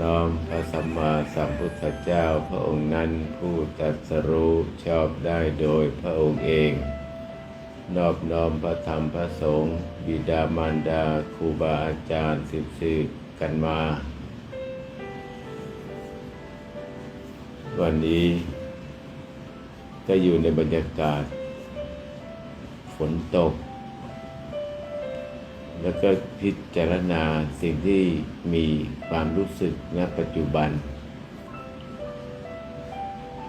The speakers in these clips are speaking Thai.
น้อมพระสัมมาสัมพุทธเจ้าพระองค์นั้นผู้ตรัสรู้ชอบได้โดยพระองค์เอง นอบน้อมพระธรรมพระสงฆ์บิดามารดาครูบาอาจารย์สิบสืบกันมา วันนี้ก็อยู่ในบรรยากาศ ฝนตก แล้วก็พิจารณาสิ่งที่มีความรู้สึกณปัจจุบัน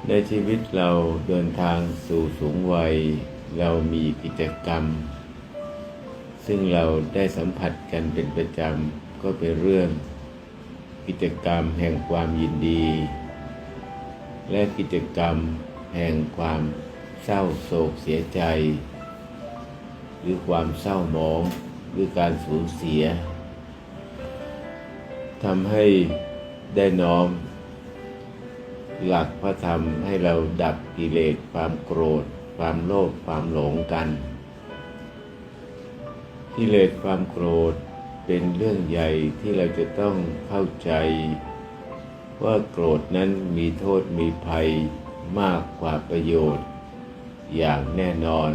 ในชีวิตเราเดินทางสู่สูงวัย เรามีกิจกรรม ซึ่งเราได้สัมผัสกันเป็นประจำก็เป็นเรื่อง กิจกรรมแห่งความยินดี และกิจกรรมแห่งความเศร้าโศกเสียใจ หรือความเศร้าหมอง รือการสูญเสียทำให้ได้น้อม หลักพระธรรมให้เราดับกิเลสความโกรธ ความโลภความหลงกันกิเลสความโกรธเป็นเรื่องใหญ่ที่เราจะต้องเข้าใจ ว่าโกรธนั้นมีโทษมีภัยมากกว่าประโยชน์ อย่างแน่นอน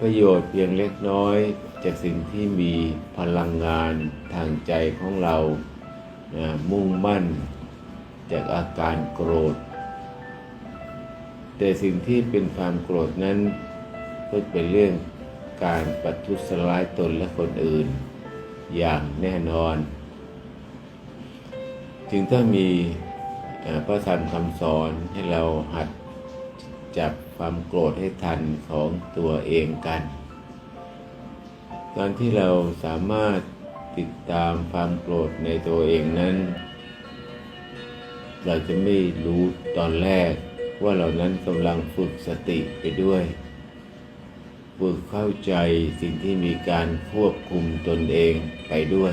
ประโยชน์เพียงเล็กน้อย จากสิ่งที่มีพลังงานทางใจของเรานะมุ่งมั่นจากอาการโกรธ แต่สิ่งที่เป็นความโกรธนั้น ก็เป็นเรื่องการปัทุสลายตนและคนอื่น อย่างแน่นอน จึงต้องมีพระธรรมคำสอนให้เราหัด จับความโกรธให้ทันของตัวเองกัน การที่เราสามารถติดตามความโกรธในตัวเองนั้น เราจะไม่รู้ตอนแรกว่าเรานั้นกำลังฝึกสติไปด้วยฝึกเข้าใจสิ่งที่มีการควบคุมตนเองไปด้วย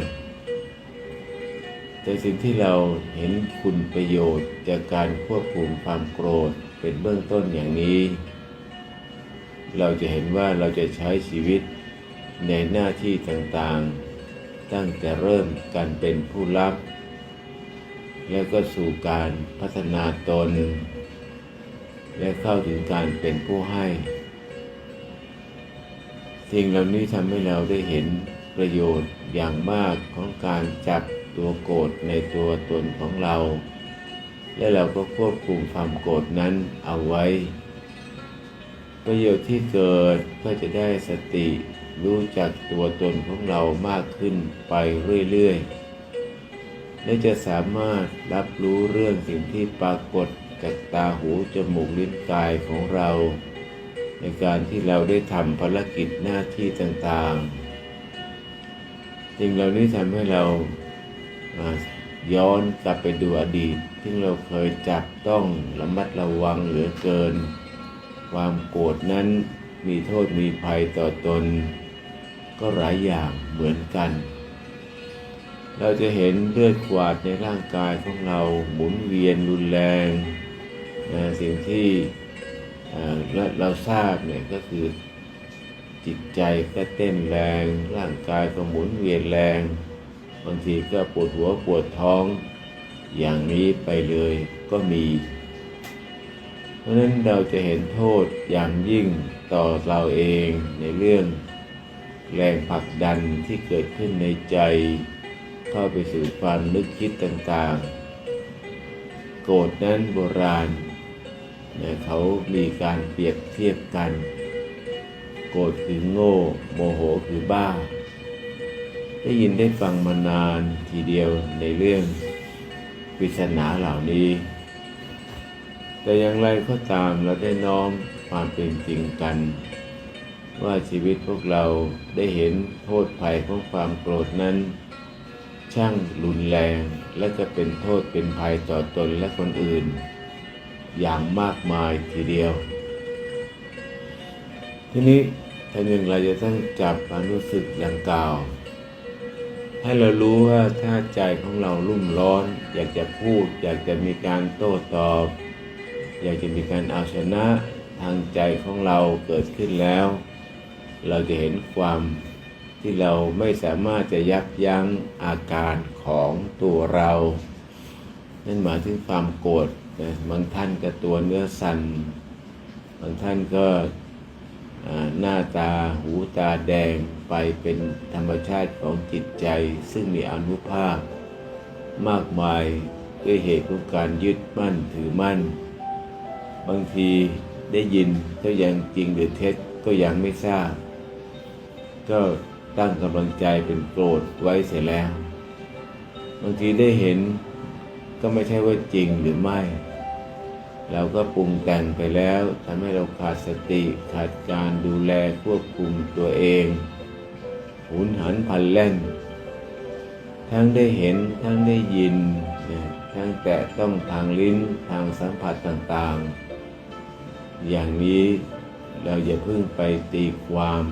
แต่สิ่งที่เราเห็นคุณประโยชน์จากการควบคุมความโกรธเป็นเบื้องต้นอย่างนี้ เราจะเห็นว่าเราจะใช้ชีวิตในหน้าที่ต่างๆ ตั้งแต่เริ่มการเป็นผู้รับ แล้วก็สู่การพัฒนาตน และเข้าถึงการเป็นผู้ให้ สิ่งเหล่านี้ทำให้เราได้เห็นประโยชน์อย่างมากของการจับ ตัวโกรธในตัวตนของเรา และเราก็ควบคุมความโกรธนั้นเอาไว้ ประโยชน์ที่เกิดก็จะได้สติรู้จักตัวตนของเรามากขึ้นไปเรื่อยๆ และจะสามารถรับรู้เรื่องสิ่งที่ปรากฏกับตาหูจมูกลิ้นกายของเรา ในการที่เราได้ทำภารกิจหน้าที่ต่างๆสิ่งเหล่านี้ทำให้เราอ่า ย้อนกลับไปดูอดีตที่เราเคยจับต้องระมัดระวังเหลือเกิน ความโกรธนั้นมีโทษมีภัยต่อตน ก็หลายอย่างเหมือนกัน เราจะเห็นเลือดขวาดในร่างกายของเราหมุนเวียนรุนแรงนะสิ่งที่เราทราบเนี่ยก็คือจิตใจก็เต้นแรง ร่างกายก็หมุนเวียนแรง บางทีก็ปวดหัวปวดท้องอย่างนี้ไปเลยก็มี เพราะนั้นเราจะเห็นโทษอย่างยิ่งต่อเราเองในเรื่องแรงผลักดันที่เกิดขึ้นในใจ เข้าไปสู่ความนึกคิดต่างๆ โกรธนั้นโบราณเนี่ยเขามีการเปรียบเทียบกัน โกรธคือโง่ โมโหคือบ้า ได้ยินได้ฟังมานานทีเดียวในเรื่องปริศนาเหล่านี้ แต่อย่างไรก็ตามเราได้น้อมความเป็นจริงกัน ว่าชีวิตพวกเราได้เห็นโทษภัยของความโกรธนั้น ช่างรุนแรงและจะเป็นโทษเป็นภัยต่อตนและคนอื่น อย่างมากมายทีเดียว ทีนี้ท่านหนึ่งเราจะต้องจับความรู้สึกอย่างกล่าว ให้เรารู้ว่าถ้าใจของเรารุ่มร้อน อยากจะพูด อยากจะมีการโต้ตอบ อยากจะมีการเอาชนะทางใจของเราเกิดขึ้นแล้ว เราจะเห็นความที่เราไม่สามารถจะยับยั้งอาการของตัวเรา นั่นหมายถึงความโกรธนะบางท่านก็ตัวเนื้อสัน่นบางท่านก็ หน้าตาหูตาแดงไปเป็นธรรมชาติของจิตใจ ซึ่งมีอนุภาพ มากมายด้วยเหตุของการยึดมั่นถือมั่น บางทีได้ยินก็ยังจริงหรือเท็จก็ยังไม่ทราบ ก็ตั้งกำลังใจเป็นโกรธไว้เสียแล้ว บางทีได้เห็นก็ไม่ใช่ว่าจริงหรือไม่ เราก็ปรุงแต่งไปแล้วทำให้เราขาดสติขาดการดูแลควบคุมตัวเองหุนหันพลันแล่น ทั้งได้เห็นทั้งได้ยินนะทั้งแตะต้องทางลิ้นทางสัมผัสต่างๆ อย่างนี้เราอย่าเพิ่งไปตีความ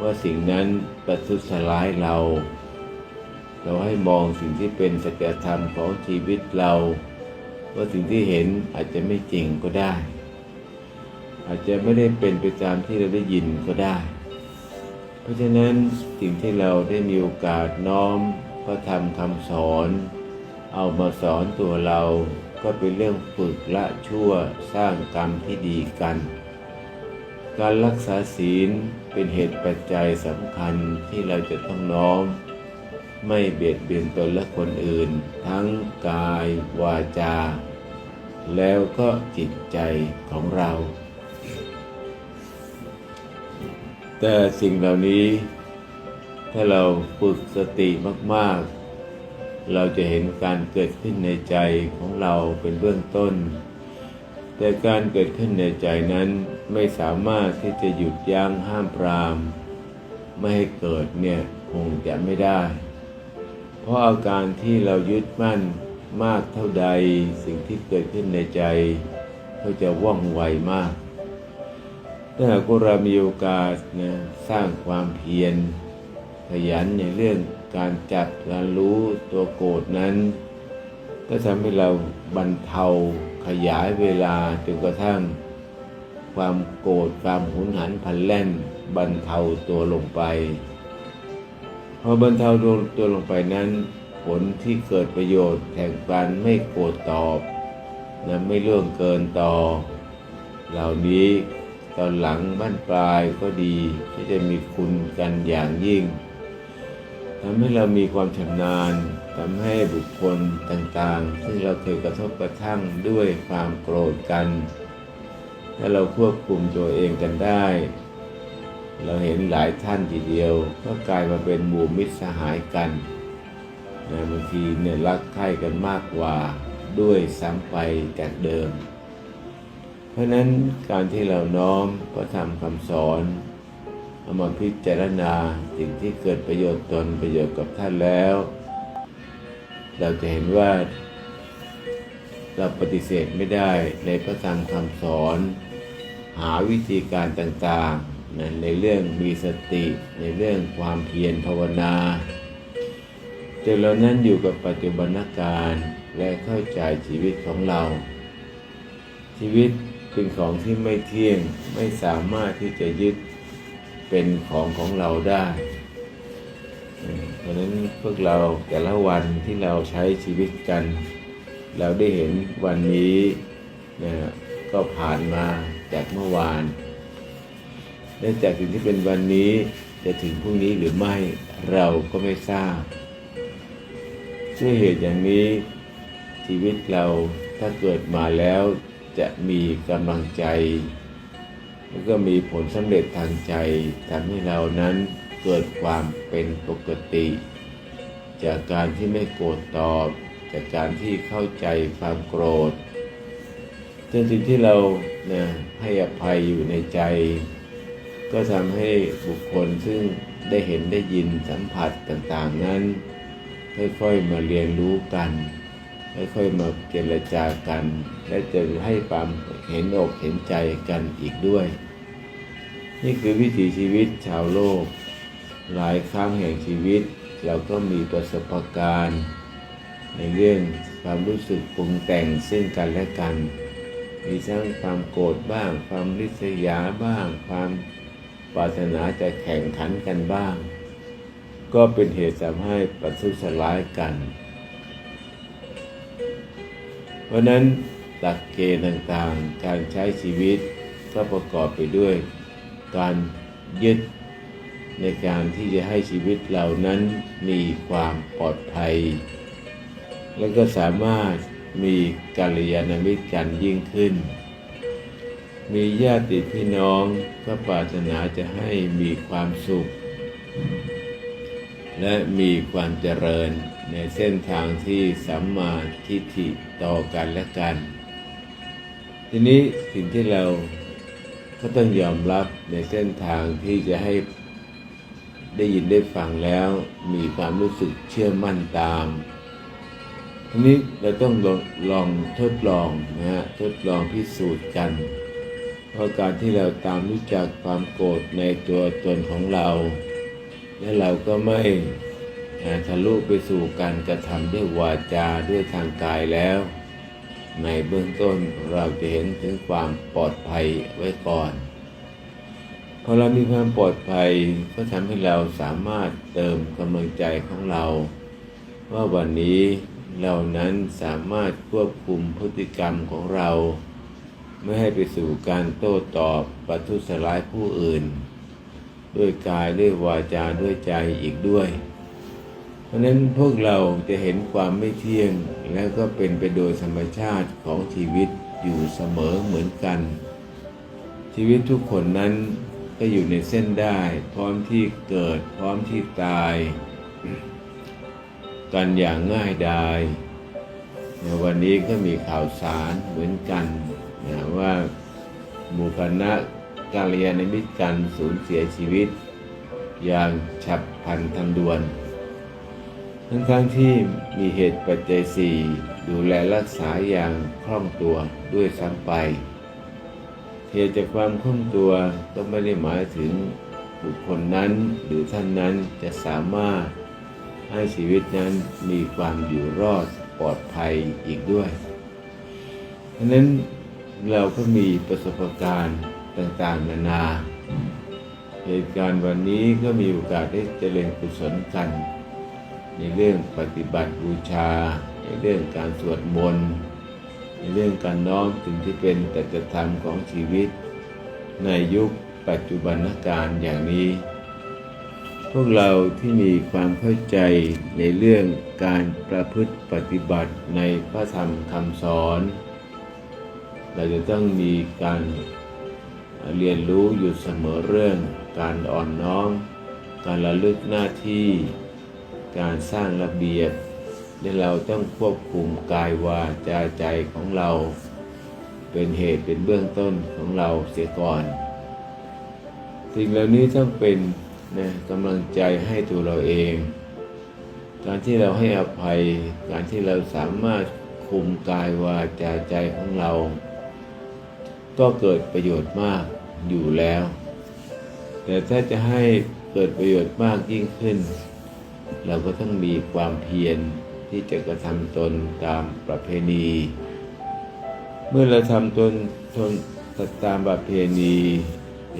ว่าสิ่งนั้นประทุษร้ายเรา เราให้มองสิ่งที่เป็นสัจธรรมของชีวิตเรา ว่าสิ่งที่เห็นอาจจะไม่จริงก็ได้ อาจจะไม่ได้เป็นไปตามที่เราได้ยินก็ได้ เพราะฉะนั้นสิ่งที่เราได้มีโอกาสน้อมพระธรรมคำสอน เอามาสอนตัวเราก็เป็นเรื่องฝึกละชั่วสร้างกรรมที่ดีกัน การรักษาศีลเป็นเหตุปัจจัยสำคัญที่เราจะต้องน้อม ไม่เบียดเบียนตนและคนอื่น ทั้งกาย วาจา แล้วก็จิตใจของเรา แต่สิ่งเหล่านี้ ถ้าเราฝึกสติมาก ๆ เราจะเห็นการเกิดขึ้นในใจของเราเป็นเบื้องต้น แต่การเกิดขึ้นในใจนั้นไม่สามารถที่จะหยุดยั้งห้ามปราม ไม่ให้เกิดเนี่ยคงจะไม่ได้ เพราะอาการที่เรายึดมั่นมากเท่าใดสิ่งที่เกิดขึ้นในใจ ก็จะว่องไวมาก ถ้าหากเรามีโอกาสนะสร้างความเพียรขยันในเรื่องการจับการรู้ตัวโกรธนั้น ก็ทำให้เราบรรเทาขยายเวลาจนกระทั่ง ความโกรธความหุนหันพลันแล่นบรรเทาตัวลงไป พอบรรเทาตัวตัวลงไปนั้น ผลที่เกิดประโยชน์แห่งการไม่โกรธตอบนะไม่เรื่องเกินต่อ เหล่านี้ตอนหลังบ้านปลายก็ดีที่จะมีคุณกันอย่างยิ่งทำให้เรามีความชำนาญทำให้บุคคลต่างๆซึ่เราเคยกระทบกระทั่งด้วยความโกรธกัน ถ้าเราควบคุมตัวเองกันได้ เราเห็นหลายท่านทีเดียว ก็กลายมาเป็นหมู่มิตรสหายกันนะบางทีเนี่ยรักใคร่กันมากกว่าด้วยซ้ำไปจากเดิม เพราะนั้นการที่เราน้อมพระธรรมคำสอนเอามาพิจารณาสิ่งที่เกิดประโยชน์ตนประโยชน์กับท่านแล้ว เราจะเห็นว่า เราปฏิเสธไม่ได้ในพระธรรมคำสอน หาวิธีการต่างๆ ในเรื่องมีสติ ในเรื่องความเพียรภาวนาจนเรานั้นอยู่กับปัจจุบันการและเข้าใจชีวิตของเรา ชีวิตเป็นของที่ไม่เที่ยงไม่สามารถที่จะยึดเป็นของของเราได้เพราะนั้นพวกเราแต่ละวันที่เราใช้ชีวิตกัน เราได้เห็นวันนี้นะก็ผ่านมาจากเมื่อวาน และจากสิ่งที่เป็นวันนี้จะถึงพรุ่งนี้หรือไม่เราก็ไม่ทราบด้วยเหตุอย่างนี้ ชีวิตเราถ้าเกิดมาแล้วจะมีกำลังใจ แล้วก็มีผลสำเร็จทางใจทำให้เรานั้นเกิดความเป็นปกติ จากการที่ไม่โกรธตอบ จากการที่เข้าใจความโกรธจนสิ่งที่เรานะให้อภัยอยู่ในใจ ก็ทำให้บุคคลซึ่งได้เห็นได้ยินสัมผัสต่างๆนั้น ค่อยๆมาเรียนรู้กัน ค่อยๆมาเจรจากัน และจะให้ความเห็นอกเห็นใจกันอีกด้วย นี่คือวิถีชีวิตชาวโลก หลายครั้งแห่งชีวิต เราก็มีประสบการณ์ ในเรื่องความรู้สึกปรุงแต่งซึ่งกันและกัน มีทั้งความโกรธบ้าง ความริษยาบ้างความ ปรารถนาจะแข่งขันกันบ้าง ก็เป็นเหตุทำให้ประทุษร้ายกัน เพราะนั้นหลักเกณฑ์ต่างๆ การใช้ชีวิตก็ประกอบไปด้วยการยึดในการที่จะให้ชีวิตเรานั้นมีความปลอดภัย และก็สามารถมีกัลยาณมิตรกันยิ่งขึ้น มีญาติพี่น้องก็ปรารถนาจะให้มีความสุข และมีความเจริญในเส้นทางที่สัมมาทิฏฐิต่อกันและกัน ทีนี้สิ่งที่เราก็ต้องยอมรับในเส้นทางที่จะให้ได้ยินได้ฟังแล้วมีความรู้สึกเชื่อมั่นตาม ทีนี้เราต้องลองลองทดลองนะฮะทดลองพิสูจน์กัน เพราะการที่เราตามรู้จักความโกรธในตัวตนของเรา และเราก็ไม่ทะลุไปสู่การกระทำด้วยวาจาด้วยทางกายแล้ว ในเบื้องต้นเราจะเห็นถึงความปลอดภัยไว้ก่อนพอเรามีความปลอดภัยก็ทำให้เราสามารถเติมกำลังใจของเรา ว่าวันนี้เรานั้นสามารถควบคุมพฤติกรรมของเรา ไม่ให้ไปสู่การโต้ตอบประทุษร้ายผู้อื่น ด้วยกายด้วยวาจาด้วยใจอีกด้วย เพราะนั้นพวกเราจะเห็นความไม่เที่ยงแล้วก็เป็นไปโดยธรรมชาติของชีวิตอยู่เสมอเหมือนกัน ชีวิตทุกคนนั้นก็อยู่ในเส้นได้ พร้อมที่เกิดพร้อมที่ตาย กันอย่างง่ายดายในวันนี้ก็มีข่าวสารเหมือนกัน นะว่าหมู่คณะกาลยานมิตรกันสูญเสียชีวิต อย่างฉับพลันทันด่วน ทั้งทั้งๆที่มีเหตุปัจจัยสี่ดูแลรักษาอย่างคล่องตัวด้วยซ้ำไป เหตุจากความคล่องตัวก็ไม่ได้หมายถึงบุคคลนั้นหรือท่านนั้นจะสามารถให้ชีวิตนั้นมีความอยู่รอดปลอดภัยอีกด้วย เพราะนั้น เราก็มีประสบการณ์ต่างๆ นานา เหตุการณ์วันนี้ก็มีโอกาสได้เจริญกุศลกัน ในเรื่องปฏิบัติบูชา ในเรื่องการสวดมนต์ ในเรื่องการน้อมถึงที่เป็นแต่จธรรมของชีวิต ในยุคปัจจุบันการอย่างนี้ พวกเราที่มีความเข้าใจในเรื่องการประพฤติปฏิบัติในพระธรรมคำสอน เราจะต้องมีการเรียนรู้อยู่เสมอเรื่องการอ่อนน้อม การระลึกหน้าที่ การสร้างระเบียบและเราต้องควบคุมกายวาจาใจของเรา เป็นเหตุเป็นเบื้องต้นของเราเสียก่อนสิ่งเหล่านี้ต้องเป็นนะกำลังใจให้ตัวเราเอง การที่เราให้อภัย การที่เราสามารถคุมกายวาจาใจของเรา ก็เกิดประโยชน์มากอยู่แล้ว แต่ถ้าจะให้เกิดประโยชน์มากยิ่งขึ้น เราก็ต้องมีความเพียรที่จะกระทำตนตามประเพณี เมื่อเราทำตนทนตามประเพณี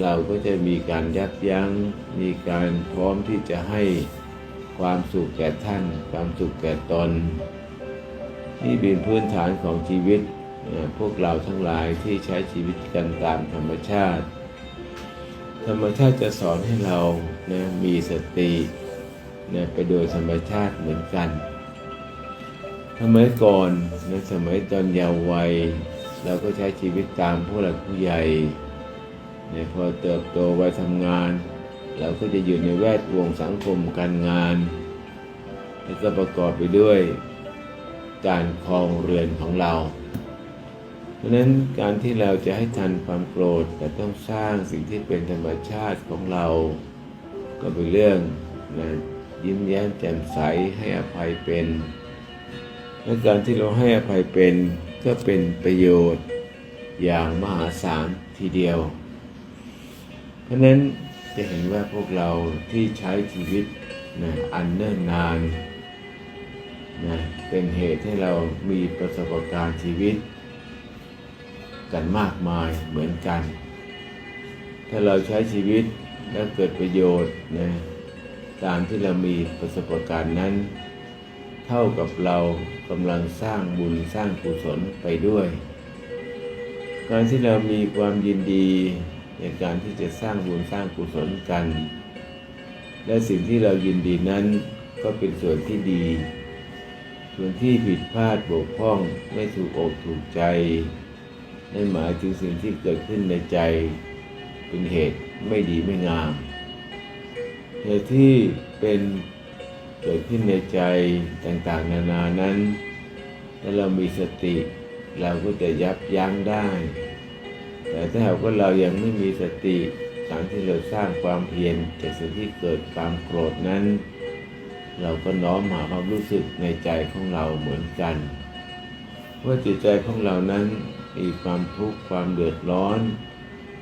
เราก็จะมีการยับยัง้ง มีการพร้อมที่จะให้ความสุขแก่ท่าน ความสุขแก่ตนนี่เป็นพื้นฐานของชีวิต พวกเราทั้งหลายที่ใช้ชีวิตกันตามธรรมชาติ ธรรมชาติจะสอนให้เรานะมีสตินะไปโดยธรรมชาติเหมือนกันสมัยก่อนในสมัยตอนเยาว์วัยเราก็ใช้ชีวิตตามผู้หลักผู้ใหญ่ในพอเติบโตวัยทำงาน เราก็จะอยู่ในแวดวงสังคมการงาน แล้วก็ประกอบไปด้วยการครองเรือนของเรา เพราะนั้นการที่เราจะให้ทันความโกรธแต่ต้องสร้างสิ่งที่เป็นธรรมชาติของเรา ก็เป็นเรื่องนะยิ้มแย้มแจ่มใสให้อภัยเป็นและการที่เราให้อภัยเป็นก็เป็นประโยชน์อย่างมหาศาลทีเดียว เพราะฉะนั้นจะเห็นว่าพวกเราที่ใช้ชีวิตนะอันเนิ่นนานนะเป็นเหตุให้เรามีประสบการณ์ชีวิต กันมากมายเหมือนกัน ถ้าเราใช้ชีวิตแล้วเกิดประโยชน์นะการที่เรามีประสบการณ์นั้น เท่ากับเรากำลังสร้างบุญสร้างกุศลไปด้วย การที่เรามีความยินดีในการที่จะสร้างบุญสร้างกุศลกัน และสิ่งที่เรายินดีนั้นก็เป็นส่วนที่ดี ส่วนที่ผิดพลาดบกพร่องไม่ถูกอกถูกใจ นั่นหมายถึงสิ่งที่เกิดขึ้นในใจเป็นเหตุไม่ดีไม่งาม เหตุที่เป็นเกิดขึ้นในใจต่างๆ นานานั้น ถ้าเรามีสติเราก็จะยับยั้งได้ แต่ถ้าหากว่าเรายังไม่มีสติการที่เราสร้างความเพียรจากสิ่งที่เกิดความโกรธนั้น เราก็น้อมหาความรู้สึกในใจของเราเหมือนกัน ว่าจิตใจของเรานั้น มีความทุกข์ความเดือดร้อน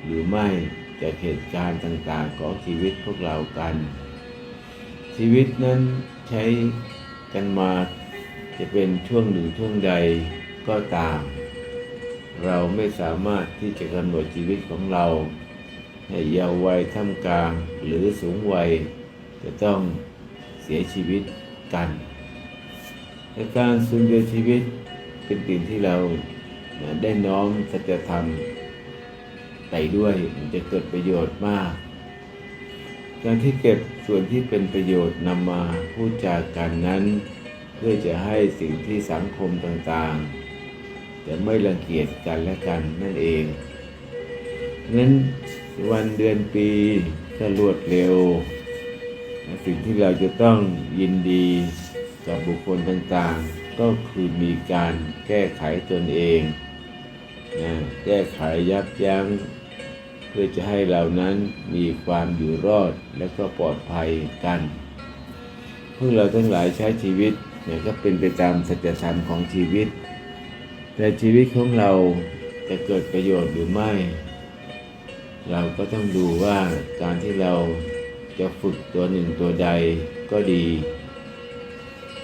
หรือไม่จากเหตุการณ์ต่างๆของชีวิตพวกเรากัน ชีวิตนั้นใช้กันมาจะเป็นช่วงหนึ่งช่วงใดก็ตาม เราไม่สามารถที่จะกำหนดชีวิตของเรา ให้ยาววัยท่ามกลางหรือสูงวัย จะต้องเสียชีวิตกันแต่การสูญเสียชีวิตเป็นสิ่งที่เรา ได้น้อมสัจธรรมไปด้วยมันจะเกิดประโยชน์มาก การที่เก็บส่วนที่เป็นประโยชน์นำมาพูดจากกันนั้น เพื่อจะให้สิ่งที่สังคมต่างๆ จะไม่รังเกียจกันและกันนั่นเองนั้นวันเดือนปีก็รวดเร็ว สิ่งที่เราจะต้องยินดีกับบุคคลต่างๆ ก็คือมีการแก้ไขตนเอง แก้ไขยับยั้ง เพื่อจะให้เรานั้นมีความอยู่รอดและก็ปลอดภัยกันพวกเราทั้งหลายใช้ชีวิตเนี่ยก็เป็นไปตามสัจธรรมของชีวิต แต่ชีวิตของเราจะเกิดประโยชน์หรือไม่ เราก็ต้องดูว่าการที่เราจะฝึกตัวหนึ่งตัวใดก็ดี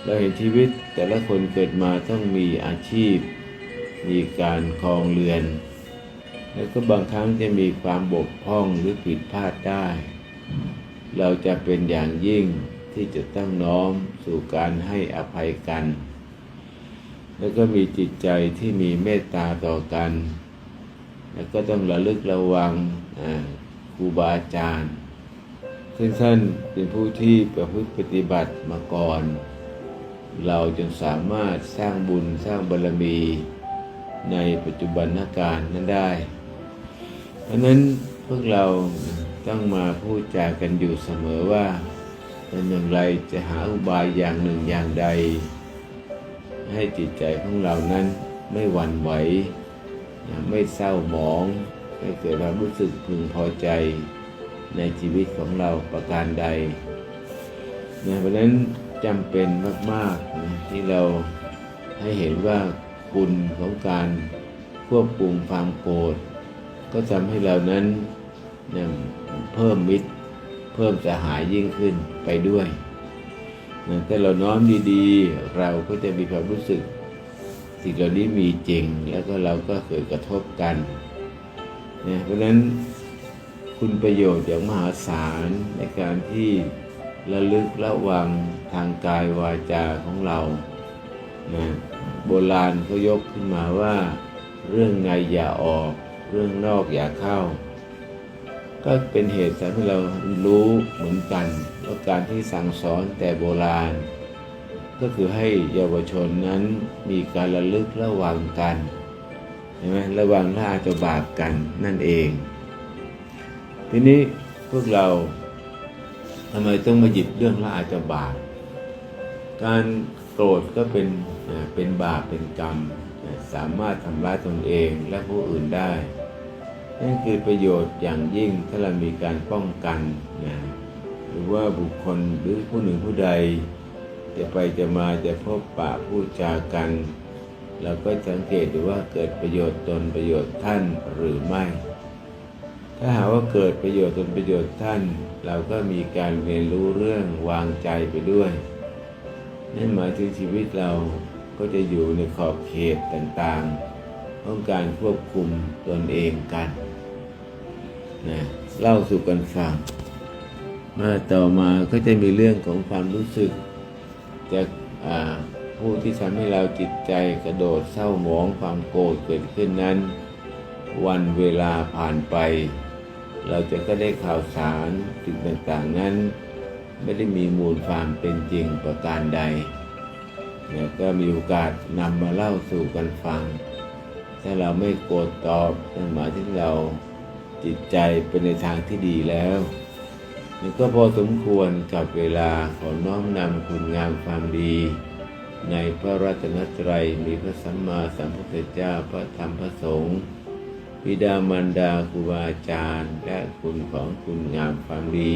เราเห็นชีวิตแต่ละคนเกิดมาต้องมีอาชีพ มีการครองเรือน แล้วก็บางครั้งจะมีความบกพร่องหรือผิดพลาดได้ เราจะเป็นอย่างยิ่งที่จะต้องน้อมสู่การให้อภัยกัน แล้วก็มีจิตใจที่มีเมตตาต่อกัน แล้วก็ต้องระลึกระวังครูบาอาจารย์ซึ่งท่านเป็นผู้ที่ประพฤติปฏิบัติมาก่อน เราจนสามารถสร้างบุญสร้างบารมี ในปัจจุบันการนั้นได้ เพราะนั้นพวกเราต้องมาพูดจากันอยู่เสมอว่าเป็นอย่างไรจะหาอุบายอย่างหนึ่งอย่างใด ให้จิตใจของเรานั้นไม่หวั่นไหว ไม่เศร้าหมอง ไม่เกิดความรู้สึกพึงพอใจในชีวิตของเราประการใดนะเพราะนั้นจำเป็นมากๆนะที่เราให้เห็นว่า คุณของการควบคุมความโกรธก็ทำให้เรานั้นนะเพิ่มมิตร เพิ่มสหายยิ่งขึ้นไปด้วยนะถ้าเราน้อมดีๆ เราก็จะมีความรู้สึก สิ่งเหล่านี้มีจริง แล้วก็เราก็เกิดกระทบกันนะเพราะฉะนั้นคุณประโยชน์อย่างมหาศาลในการที่ระลึกระวังทางกายวาจาของเรา นะโบราณเขายกขึ้นมาว่า เรื่องในอย่าออก เรื่องนอกอย่าเข้า ก็เป็นเหตุทำให้เรารู้เหมือนกันว่าการที่สั่งสอนแต่โบราณ ก็คือให้เยาวชนนั้นมีการระลึกระวังกันใช่ไหมระวังละอาจะบาปกันนั่นเอง ทีนี้พวกเราทำไมต้องมาหยิบเรื่องละอาจะบาปการ กรธก็เป็นเป็นบาปเป็นกรรมสามารถทำร้ายตนเองและผู้อื่นได้ นั่นคือประโยชน์อย่างยิ่งถ้าเรามีการป้องกันนะหรือว่าบุคคลหรือผู้หนึ่งผู้ใด จะไปจะมาจะพบปะพูดจากันเราก็สังเกตดูว่าเกิดประโยชน์ตนประโยชน์ท่านหรือไม่ ถ้าหากว่าเกิดประโยชน์ตนประโยชน์ท่าน เราก็มีการเรียนรู้เรื่องวางใจไปด้วย นั่นหมายถึงชีวิตเราก็จะอยู่ในขอบเขตต่างๆต้องการควบคุมตนเองกันนะเล่าสู่กันฟัง มาต่อมาก็จะมีเรื่องของความรู้สึก จากผู้ที่ทำให้เราจิตใจกระโดดเศร้าหมองความโกรธเกิดขึ้นนั้น วันเวลาผ่านไป เราจะก็ได้ข่าวสารสิ่งต่างๆนั้น ไม่ได้มีมูลความเป็นจริงประการใดเนี่ยก็มีโอกาสนำมาเล่าสู่กันฟัง ถ้าเราไม่โกรธตอบนั่นหมายถึงเราจิตใจเป็นในทางที่ดีแล้วนี่ก็พอสมควรกับเวลาขอน้อมนำคุณงามความดี ในพระรัตนตรัยมีพระสัมมาสัมพุทธเจ้าพระธรรมพระสงฆ์บิดามารดาครูบาอาจารย์และคุณของคุณงามความดี